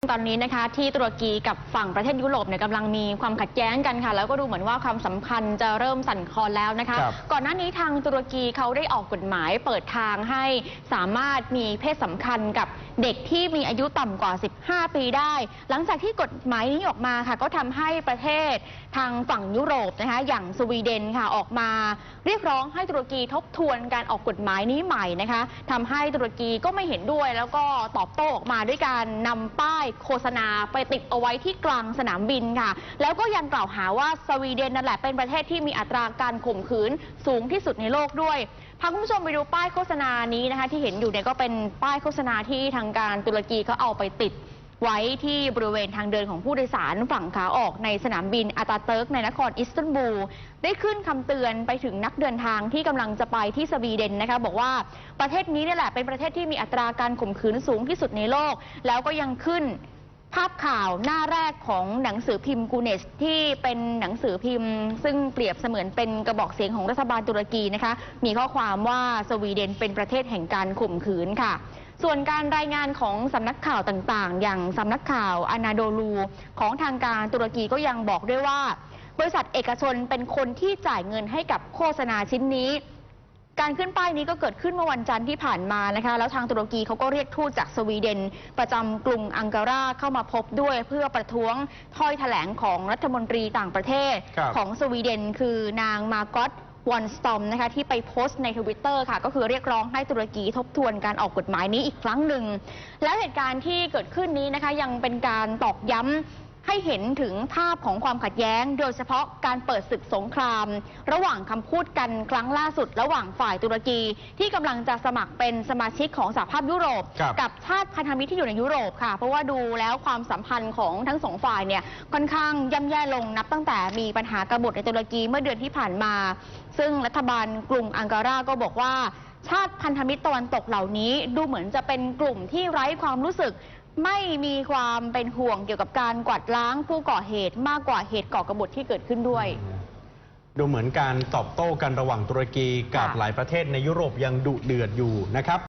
ตอนนี้นะคะที่ตุรกีกับฝั่งประเทศยุโรปเนี่ยกำลังมีความขัดแย้งกันค่ะ แล้วก็ดูเหมือนว่าความสัมพันธ์จะเริ่มสั่นคลอนแล้วนะคะ ครับก่อนหน้านี้ทางตุรกีเขาได้ออกกฎหมายเปิดทางให้สามารถมีเพศสัมพันธ์กับเด็กที่มีอายุต่ำกว่า 15 ปีได้ หลังจากที่กฎหมายนี้ออกมาค่ะ ก็ทำให้ประเทศทางฝั่งยุโรปนะคะ อย่างสวีเดนค่ะออกมา เรียกร้องให้ตุรกีทบทวนการออกกฎหมายนี้ใหม่นะคะทำให้ตุรกีก็ไม่เห็นด้วย แล้วก็ตอบโต้ออกมาด้วยการนำป้ายโฆษณาไปติดเอาไว้ที่กลางสนามบินค่ะ แล้วก็ยังกล่าวหาว่าสวีเดนนั่นแหละเป็นประเทศที่มีอัตราการข่มขืนสูงที่สุดในโลกด้วยพาคุณผู้ชมไปดูป้ายโฆษณานี้นะคะ ที่เห็นอยู่เนี่ยก็เป็นป้ายโฆษณาที่ทางการตุรกีเขาเอาไปติด ไว้ที่บริเวณทางเดินของผู้โดยสารฝั่งขาออกในสนามบินอาตาเติร์กในนครอิสตันบูลได้ขึ้นคำเตือนไปถึงนักเดินทางที่กำลังจะไปที่สวีเดนนะคะ บอกว่าประเทศนี้นี่แหละเป็นประเทศที่มีอัตราการข่มขืนสูงที่สุดในโลก แล้วก็ยังขึ้นภาพข่าวหน้าแรกของหนังสือพิมพ์กูเนสที่เป็นหนังสือพิมพ์ ซึ่งเปรียบเสมือนเป็นกระบอกเสียงของรัฐบาลตุรกีนะคะ มีข้อความว่าสวีเดนเป็นประเทศแห่งการข่มขืนค่ะ ส่วนการรายงานของสำนักข่าวต่างๆ อย่างสำนักข่าวอานาโดลูของทางการตุรกีก็ยังบอกด้วยว่า บริษัทเอกชนเป็นคนที่จ่ายเงินให้กับโฆษณาชิ้นนี้การขึ้นป้ายนี้ก็เกิดขึ้นเมื่อวันจันทร์ที่ผ่านมานะคะ แล้วทางตุรกีเขาก็เรียกทูตจากสวีเดน ประจำกรุงอังการาเข้ามาพบด้วยเพื่อประท้วงถ้อยแถลงของรัฐมนตรีต่างประเทศครับของสวีเดน คือนางมาร์กอต วอนสตอมนะคะที่ไปโพสต์ในทวิตเตอร์ค่ะ ก็คือเรียกร้องให้ตุรกีทบทวนการออกกฎหมายนี้อีกครั้งหนึ่ง แล้วเหตุการณ์ที่เกิดขึ้นนี้นะคะยังเป็นการตอกย้ำ ให้เห็นถึงภาพของความขัดแย้ง โดยเฉพาะการเปิดศึกสงคราม ระหว่างคำพูดกันครั้งล่าสุด ระหว่างฝ่ายตุรกี ที่กำลังจะสมัครเป็นสมาชิกของสหภาพยุโรป ครับ กับชาติพันธมิตรที่อยู่ในยุโรปค่ะ เพราะว่าดูแล้วความสัมพันธ์ของทั้งสองฝ่ายเนี่ยค่อนข้างย่ำแย่ลงนับตั้งแต่มีปัญหากบฏในตุรกีเมื่อเดือนที่ผ่านมา ซึ่งรัฐบาลกรุงอังการาก็บอกว่า ชาติพันธมิตรตะวันตกเหล่านี้ ดูเหมือนจะเป็นกลุ่มที่ไร้ความรู้สึก ไม่มีความเป็นห่วงเกี่ยวกับการกวาดล้างผู้ก่อเหตุมากกว่าเหตุก่อกบฏที่เกิดขึ้นด้วย ดูเหมือนการตอบโต้กันระหว่างตุรกีกับค่ะหลายประเทศในยุโรปยังดุเดือดอยู่นะครับ